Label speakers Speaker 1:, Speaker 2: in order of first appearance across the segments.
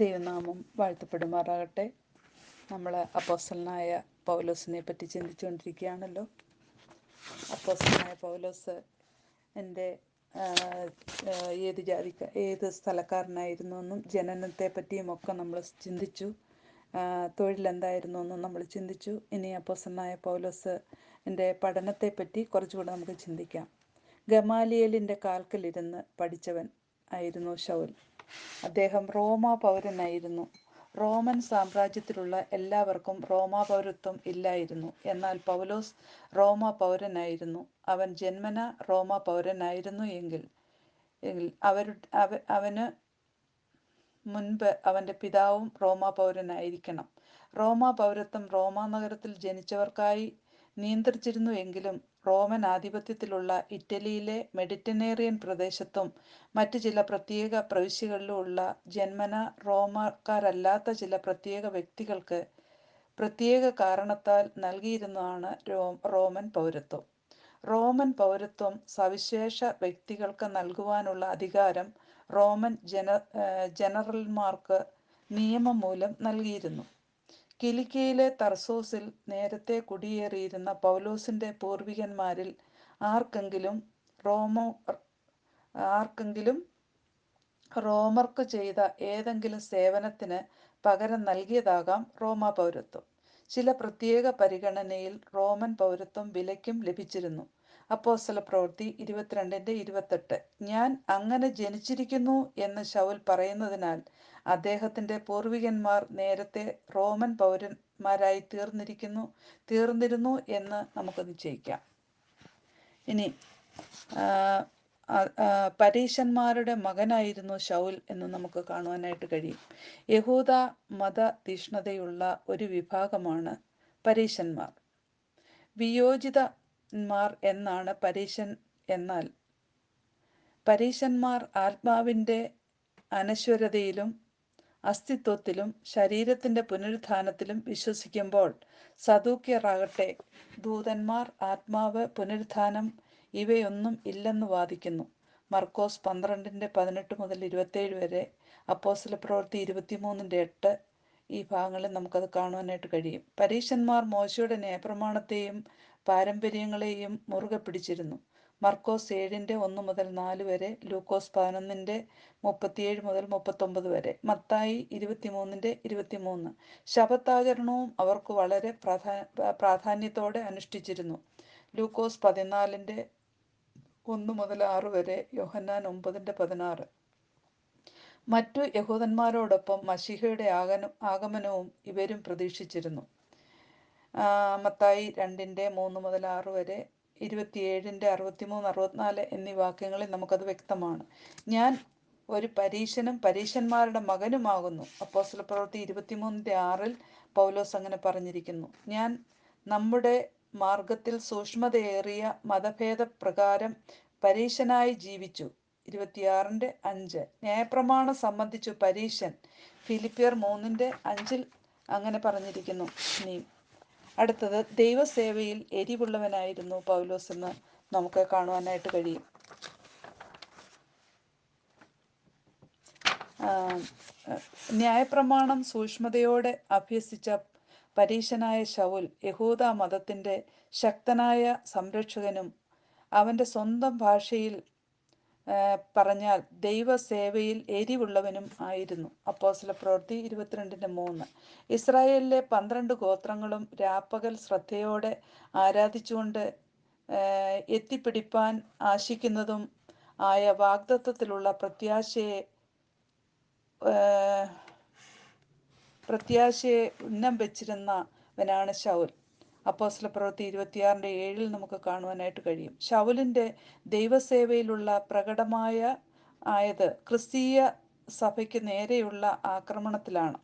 Speaker 1: ദൈവനാമം വാഴ്ത്തപ്പെടുമാറാകട്ടെ. നമ്മൾ അപ്പോസലനായ പൗലോസിനെ പറ്റി ചിന്തിച്ചുകൊണ്ടിരിക്കുകയാണല്ലോ. അപ്പോസലനായ പൗലോസ് എന്റെ ഏത് ജാതിക്ക ഏത് സ്ഥലക്കാരനായിരുന്നു എന്നും ജനനത്തെ പറ്റിയും ഒക്കെ നമ്മൾ ചിന്തിച്ചു. തൊഴിലെന്തായിരുന്നു എന്നും നമ്മൾ ചിന്തിച്ചു. ഇനി അപ്പോസലനായ പൗലോസ് എന്റെ പഠനത്തെ പറ്റി കുറച്ചുകൂടെ നമുക്ക് ചിന്തിക്കാം. ഗമാലിയലിന്റെ കാൽക്കലിരുന്ന് പഠിച്ചവൻ ആയിരുന്നു ഷൗൽ അദ്ദേഹം റോമാ പൗരനായിരുന്നു റോമൻ സാമ്രാജ്യത്തിലുള്ള എല്ലാവർക്കും റോമാ പൗരത്വം ഇല്ലായിരുന്നു. എന്നാൽ പൗലോസ് റോമാ പൗരനായിരുന്നു അവൻ ജന്മന റോമാ പൗരനായിരുന്നു എങ്കിൽ എങ്കിൽ അവരു അവ അവന് മുൻപ് അവന്റെ പിതാവും റോമാ പൗരനായിരിക്കണം റോമാ പൗരത്വം റോമാ നഗരത്തിൽ ജനിച്ചവർക്കായി നിയന്ത്രിച്ചിരുന്നു എങ്കിലും റോമൻ ആധിപത്യത്തിലുള്ള ഇറ്റലിയിലെ മെഡിറ്ററേനിയൻ പ്രദേശത്തും മറ്റ് ചില പ്രത്യേക പ്രവിശ്യകളിലും ഉള്ള ജന്മന റോമാക്കാരല്ലാത്ത ചില പ്രത്യേക വ്യക്തികൾക്ക് പ്രത്യേക കാരണത്താൽ നൽകിയിരുന്നതാണ് റോമൻ പൗരത്വം. റോമൻ പൗരത്വം സവിശേഷ വ്യക്തികൾക്ക് നൽകുവാനുള്ള അധികാരം റോമൻ ജന ജനറൽമാർക്ക് നിയമം മൂലം നൽകിയിരുന്നു. കിലിക്കയിലെ തർസോസിൽ നേരത്തെ കുടിയേറിയിരുന്ന പൗലോസിന്റെ പൂർവികന്മാരിൽ ആർക്കെങ്കിലും റോമോ ആർക്കെങ്കിലും റോമർക്ക് ചെയ്ത ഏതെങ്കിലും സേവനത്തിന് പകരം നൽകിയതാകാം റോമ പൗരത്വം. ചില പ്രത്യേക പരിഗണനയിൽ റോമൻ പൗരത്വം വിലയ്ക്കും ലഭിച്ചിരുന്നു. അപ്പോസ്തല പ്രവൃത്തി ഇരുപത്തിരണ്ടിന്റെ ഇരുപത്തെട്ട്. ഞാൻ അങ്ങനെ ജനിച്ചിരിക്കുന്നു എന്ന് ശൗൽ പറയുന്നതിനാൽ അദ്ദേഹത്തിന്റെ പൂർവികന്മാർ നേരത്തെ റോമൻ പൗരന്മാരായി തീർന്നിരിക്കുന്നു തീർന്നിരുന്നു എന്ന് നമുക്ക് നിശ്ചയിക്കാം. ഇനി പരീശന്മാരുടെ മകനായിരുന്നു ശൗൽ എന്ന് നമുക്ക് കാണുവാനായിട്ട് കഴിയും. യഹൂദ മത തീഷ്ണതയുള്ള ഒരു വിഭാഗമാണ് പരീശന്മാർ. വിയോജിതന്മാർ എന്നാണ് പരീശൻ എന്നാൽ. പരീശന്മാർ ആത്മാവിന്റെ അനശ്വരതയിലും അസ്തിത്വത്തിലും ശരീരത്തിന്റെ പുനരുത്ഥാനത്തിലും വിശ്വസിക്കുമ്പോൾ സദൂക്യറാകട്ടെ ദൂതന്മാർ ആത്മാവ് പുനരുത്ഥാനം ഇവയൊന്നും ഇല്ലെന്ന് വാദിക്കുന്നു. മർക്കോസ് പന്ത്രണ്ടിന്റെ പതിനെട്ട് മുതൽ ഇരുപത്തേഴ് വരെ അപ്പോസ്തല പ്രവൃത്തി ഇരുപത്തിമൂന്നിന്റെ എട്ട് ഈ ഭാഗങ്ങളിൽ നമുക്കത് കാണുവാനായിട്ട് കഴിയും. പരീശന്മാർ മോശയുടെ നയപ്രമാണത്തെയും പാരമ്പര്യങ്ങളെയും മുറുകെ പിടിച്ചിരുന്നു. മർക്കോസ് ഏഴിന്റെ ഒന്ന് മുതൽ നാല് വരെ ലൂക്കോസ് പതിനൊന്നിന്റെ മുപ്പത്തിയേഴ് മുതൽ മുപ്പത്തൊമ്പത് വരെ മത്തായി ഇരുപത്തിമൂന്നിന്റെ ഇരുപത്തിമൂന്ന്. ശബത്താചരണവും അവർക്ക് വളരെ പ്രാധാ പ്രാധാന്യത്തോടെ അനുഷ്ഠിച്ചിരുന്നു. ലൂക്കോസ് പതിനാലിന്റെ ഒന്ന് മുതൽ ആറ് വരെ യോഹന്നാൻ ഒമ്പതിന്റെ പതിനാറ്. മറ്റു യഹൂദന്മാരോടൊപ്പം മഷിഹയുടെ ആഗന ആഗമനവും ഇവരും പ്രതീക്ഷിച്ചിരുന്നു. മത്തായി രണ്ടിന്റെ മൂന്ന് മുതൽ ആറ് വരെ ഇരുപത്തിയേഴിന്റെ അറുപത്തിമൂന്ന് അറുപത്തിനാല് എന്നീ വാക്യങ്ങളിൽ നമുക്കത് വ്യക്തമാണ്. ഞാൻ ഒരു പരീശനും പരീശന്മാരുടെ മകനുമാകുന്നു. അപ്പോസ്തല പ്രവൃത്തി ഇരുപത്തിമൂന്നിന്റെ ആറിൽ പൗലോസ് അങ്ങനെ പറഞ്ഞിരിക്കുന്നു. ഞാൻ നമ്മുടെ മാർഗത്തിൽ സൂക്ഷ്മതയേറിയ മതഭേദ പ്രകാരം പരീശനായി ജീവിച്ചു. ഇരുപത്തിയാറിന്റെ അഞ്ച്. ന്യായപ്രമാണം സംബന്ധിച്ചു പരീശൻ ഫിലിപ്പിയർ മൂന്നിന്റെ അഞ്ചിൽ അങ്ങനെ പറഞ്ഞിരിക്കുന്നു. ഇനി അടുത്തത് ദൈവസേവയിൽ എരിവുള്ളവനായിരുന്നു പൗലോസ് എന്ന് നമുക്ക് കാണുവാനായിട്ട് കഴിയും. ന്യായപ്രമാണം സൂക്ഷ്മതയോടെ അഭ്യസിച്ച പരീശനായ ഷൗൽ യഹൂദ മതത്തിന്റെ ശക്തനായ സംരക്ഷകനും അവന്റെ സ്വന്തം ഭാഷയിൽ പറഞ്ഞാൽ ദൈവസേവയിൽ എരിവുള്ളവനും ആയിരുന്നു. അപ്പോസ്തല പ്രവൃത്തി ഇരുപത്തിരണ്ടിന്റെ മൂന്ന്. ഇസ്രായേലിലെ പന്ത്രണ്ട് ഗോത്രങ്ങളും രാപ്പകൽ ശ്രദ്ധയോടെ ആരാധിച്ചുകൊണ്ട് എത്തിപ്പിടിപ്പാൻ ആശിക്കുന്നതും ആയ വാഗ്ദത്വത്തിലുള്ള പ്രത്യാശയെ പ്രത്യാശയെ ഉന്നം വെച്ചിരുന്നവനാണ് ശൗൽ. അപ്പോസ്തല പ്രവൃത്തി ഇരുപത്തിയാറിന്റെ ഏഴിൽ നമുക്ക് കാണുവാനായിട്ട് കഴിയും. ശൗലിന്റെ ദൈവസേവയിലുള്ള പ്രകടമായ ആയത് ക്രിസ്തീയ സഭയ്ക്ക് നേരെയുള്ള ആക്രമണത്തിലാണ്.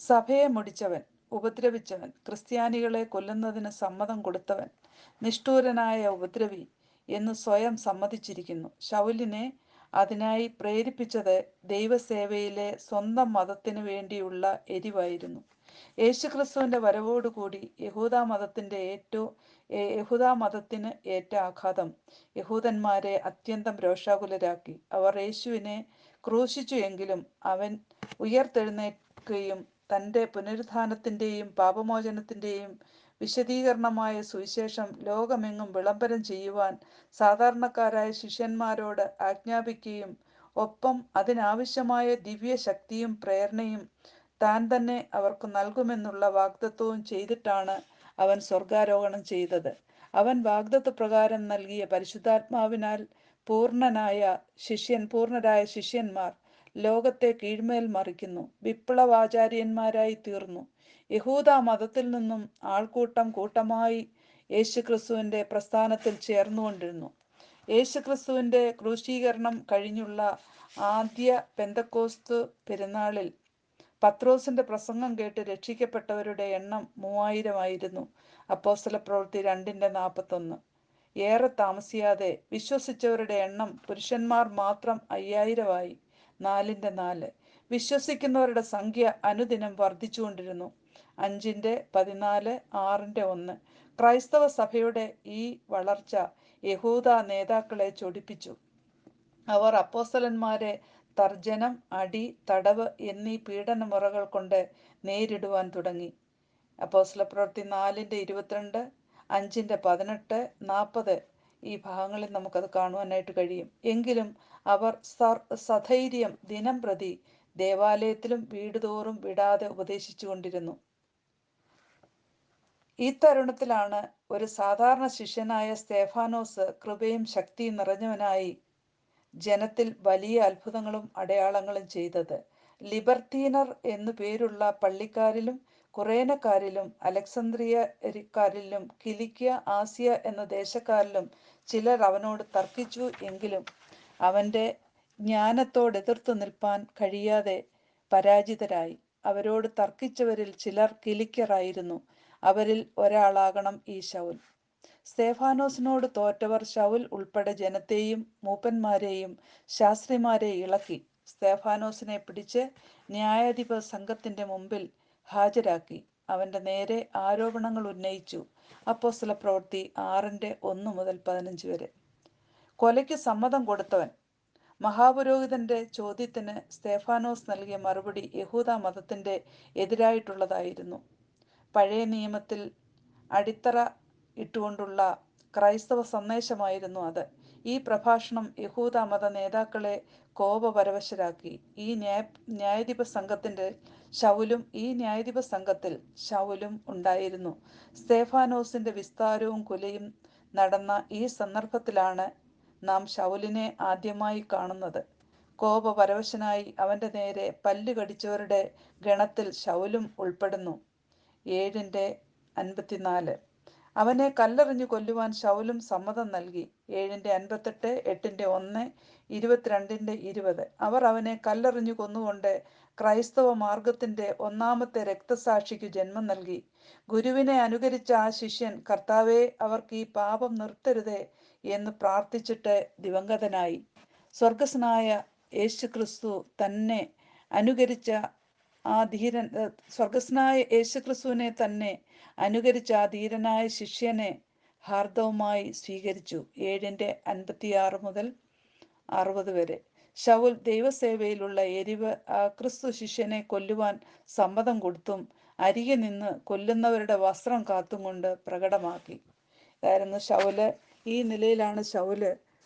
Speaker 1: സഭയെ മുടിച്ചവൻ ഉപദ്രവിച്ചവൻ ക്രിസ്ത്യാനികളെ കൊല്ലുന്നതിന് സമ്മതം കൊടുത്തവൻ നിഷ്ഠൂരനായ ഉപദ്രവി എന്ന് സ്വയം സമ്മതിച്ചിരിക്കുന്നു. ശൗലിനെ അതിനായി പ്രേരിപ്പിച്ചത് ദൈവസേവയിലെ സ്വന്തം മതത്തിനു വേണ്ടിയുള്ള എരിവായിരുന്നു. യേശുക്രിസ്തുവിന്റെ വരവോടുകൂടി യഹൂദ മതത്തിന്റെ ഏറ്റവും യഹൂദ മതത്തിന് ഏറ്റ ആഘാതം യഹൂദന്മാരെ അത്യന്തം രോഷാകുലരാക്കി. അവർ യേശുവിനെ ക്രൂശിച്ചു എങ്കിലും അവൻ ഉയർത്തെഴുന്നേൽക്കുകയും തന്റെ പുനരുദ്ധാനത്തിന്റെയും പാപമോചനത്തിന്റെയും വിശദീകരണമായ സുവിശേഷം ലോകമെങ്ങും വിളംബരം ചെയ്യുവാൻ സാധാരണക്കാരായ ശിഷ്യന്മാരോട് ആജ്ഞാപിക്കുകയും ഒപ്പം അതിനാവശ്യമായ ദിവ്യ ശക്തിയും പ്രേരണയും താൻ തന്നെ അവർക്ക് നൽകുമെന്നുള്ള വാഗ്ദത്വവും ചെയ്തിട്ടാണ് അവൻ സ്വർഗാരോഹണം ചെയ്തത്. അവൻ വാഗ്ദത്ത പ്രകാരം നൽകിയ പരിശുദ്ധാത്മാവിനാൽ പൂർണനായ ശിഷ്യൻ പൂർണരായ ശിഷ്യന്മാർ ലോകത്തെ കീഴ്മേൽ മറിക്കുന്നു. വിപ്ലവാചാര്യന്മാരായി തീർന്നു. യഹൂദ മതത്തിൽ നിന്നും ആൾക്കൂട്ടം കൂട്ടമായി യേശുക്രിസ്തുവിന്റെ പ്രസ്ഥാനത്തിൽ ചേർന്നുകൊണ്ടിരുന്നു. യേശുക്രിസ്തുവിന്റെ ക്രൂശീകരണം കഴിഞ്ഞുള്ള ആദ്യ പെന്തക്കോസ്ത് പെരുന്നാളിൽ പത്രോസിന്റെ പ്രസംഗം കേട്ട് രക്ഷിക്കപ്പെട്ടവരുടെ എണ്ണം മൂവായിരമായിരുന്നു അപ്പോസ്തല പ്രവൃത്തി രണ്ടിന്റെ നാൽപ്പത്തൊന്ന്. ഏറെ താമസിയാതെ വിശ്വസിച്ചവരുടെ എണ്ണം പുരുഷന്മാർ മാത്രം അയ്യായിരമായി നാലിന്റെ നാല്. വിശ്വസിക്കുന്നവരുടെ സംഖ്യ അനുദിനം വർദ്ധിച്ചുകൊണ്ടിരുന്നു. അഞ്ചിന്റെ പതിനാല് ആറിന്റെ ഒന്ന്. ക്രൈസ്തവ സഭയുടെ ഈ വളർച്ച യഹൂദ നേതാക്കളെ ചൊടിപ്പിച്ചു. അവർ അപ്പോസ്തലന്മാരെ തർജനം അടി തടവ് എന്നീ പീഡനമുറകൾ കൊണ്ട് നേരിടുവാൻ തുടങ്ങി. അപ്പോസല പ്രവൃത്തി നാലിന്റെ ഇരുപത്തിരണ്ട് അഞ്ചിന്റെ പതിനെട്ട് നാൽപ്പത് ഈ ഭാഗങ്ങളിൽ നമുക്കത് കാണുവാനായിട്ട് കഴിയും. എങ്കിലും അവർ സധൈര്യം ദിനം പ്രതി ദേവാലയത്തിലും വീടുതോറും വിടാതെ ഉപദേശിച്ചു കൊണ്ടിരുന്നു ഈ തരുണത്തിലാണ് ഒരു സാധാരണ ശിഷ്യനായ സ്തേഫാനോസ് കൃപയും ശക്തിയും നിറഞ്ഞവനായി ജനത്തിൽ വലിയ അത്ഭുതങ്ങളും അടയാളങ്ങളും ചെയ്തത്. ലിബർത്തീനർ എന്നു പേരുള്ള പള്ളിക്കാരിലും കുറേനക്കാരിലും അലക്സന്ദ്രിയക്കാരിലും കിലിക്കിയ ആസിയ എന്ന ദേശക്കാരിലും ചിലർ അവനോട് തർക്കിച്ചു എങ്കിലും അവന്റെ ജ്ഞാനത്തോട് എതിർത്തു നിൽപ്പാൻ കഴിയാതെ പരാജിതരായി. അവരോട് തർക്കിച്ചവരിൽ ചിലർ കിലിക്കറായിരുന്നു അവരിൽ ഒരാളാകണം ഈ ശൗൽ. സ്തേഫാനോസിനോട് തോറ്റവർ ശൗൽ ഉൾപ്പെടെ ജനത്തെയും മൂപ്പന്മാരെയും ശാസ്ത്രിമാരെ ഇളക്കി. സ്തേഫാനോസിനെ പിടിച്ച് ന്യായാധിപ സംഘത്തിന്റെ മുമ്പിൽ ഹാജരാക്കി. അവന്റെ നേരെ ആരോപണങ്ങൾ ഉന്നയിച്ചു. അപ്പോസ്തല പ്രവൃത്തി ആറിന്റെ ഒന്ന് മുതൽ പതിനഞ്ച് വരെ. കൊലയ്ക്ക് സമ്മതം കൊടുത്തവൻ. മഹാപുരോഹിതന്റെ ചോദ്യത്തിന് സ്തേഫാനോസ് നൽകിയ മറുപടി യഹൂദ മതത്തിന്റെ എതിരായിട്ടുള്ളതായിരുന്നു. പഴയ നിയമത്തിൽ അടിത്തറ ഇട്ടുകൊണ്ടുള്ള ക്രൈസ്തവ സന്ദേശമായിരുന്നു അത്. ഈ പ്രഭാഷണം യഹൂദ മത നേതാക്കളെ കോപപരവശരാക്കി. ഈ ന്യായ ന്യായാധിപ സംഘത്തിന്റെ ശൗലും ഈ ന്യായാധിപ സംഘത്തിൽ ശൗലും ഉണ്ടായിരുന്നു. സ്തേഫാനോസിന്റെ വിസ്താരവും കൊലയും നടന്ന ഈ സന്ദർഭത്തിലാണ് നാം ശൗലിനെ ആദ്യമായി കാണുന്നത്. കോപപരവശനായി അവന്റെ നേരെ പല്ലുകടിച്ചവരുടെ ഗണത്തിൽ ശൗലും ഉൾപ്പെടുന്നു. ഏഴിന്റെ അൻപത്തിനാല്. അവനെ കല്ലെറിഞ്ഞു കൊല്ലുവാൻ ശൗലും സമ്മതം നൽകി. ഏഴിന്റെ അൻപത്തെട്ട് എട്ടിന്റെ ഒന്ന് ഇരുപത്തിരണ്ടിന്റെ ഇരുപത്. അവർ അവനെ കല്ലെറിഞ്ഞു കൊന്നുകൊണ്ട് ക്രൈസ്തവ മാർഗത്തിന്റെ ഒന്നാമത്തെ രക്തസാക്ഷിക്ക് ജന്മം നൽകി. ഗുരുവിനെ അനുകരിച്ച ആ ശിഷ്യൻ കർത്താവെ അവർക്ക് ഈ പാപം നിർത്തരുതേ എന്ന് പ്രാർത്ഥിച്ചിട്ട് ദിവംഗതനായി. സ്വർഗസ്നായ യേശു ക്രിസ്തു തന്നെ അനുകരിച്ച ആ ധീരൻ സ്വർഗസ്നായ യേശുക്രിസ്തുവിനെ തന്നെ അനുകരിച്ച ആ ധീരനായ ശിഷ്യനെ ഹാർദവുമായി സ്വീകരിച്ചു. ഏഴിന്റെ അൻപത്തിയാറ് മുതൽ അറുപത് വരെ. ഷൗൽ ദൈവസേവയിലുള്ള എരിവ് ക്രിസ്തു ശിഷ്യനെ കൊല്ലുവാൻ സമ്മതം കൊടുത്തും അരികെ നിന്ന് കൊല്ലുന്നവരുടെ വസ്ത്രം കാത്തും കൊണ്ട് പ്രകടമാക്കി. ഇതായിരുന്നു ശൗൽ. ഈ നിലയിലാണ് ശൗൽ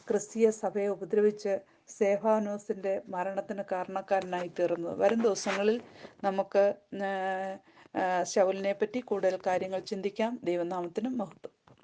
Speaker 1: ക്രിസ്തീയ സഭയെ ഉപദ്രവിച്ച് സേഫാനോസിന്റെ മരണത്തിന് കാരണക്കാരനായി തീർന്നത് വരും ദിവസങ്ങളിൽ നമുക്ക് ശൗലിനെ പറ്റി കൂടുതൽ കാര്യങ്ങൾ ചിന്തിക്കാം. ദൈവനാമത്തിനും മഹത്വം.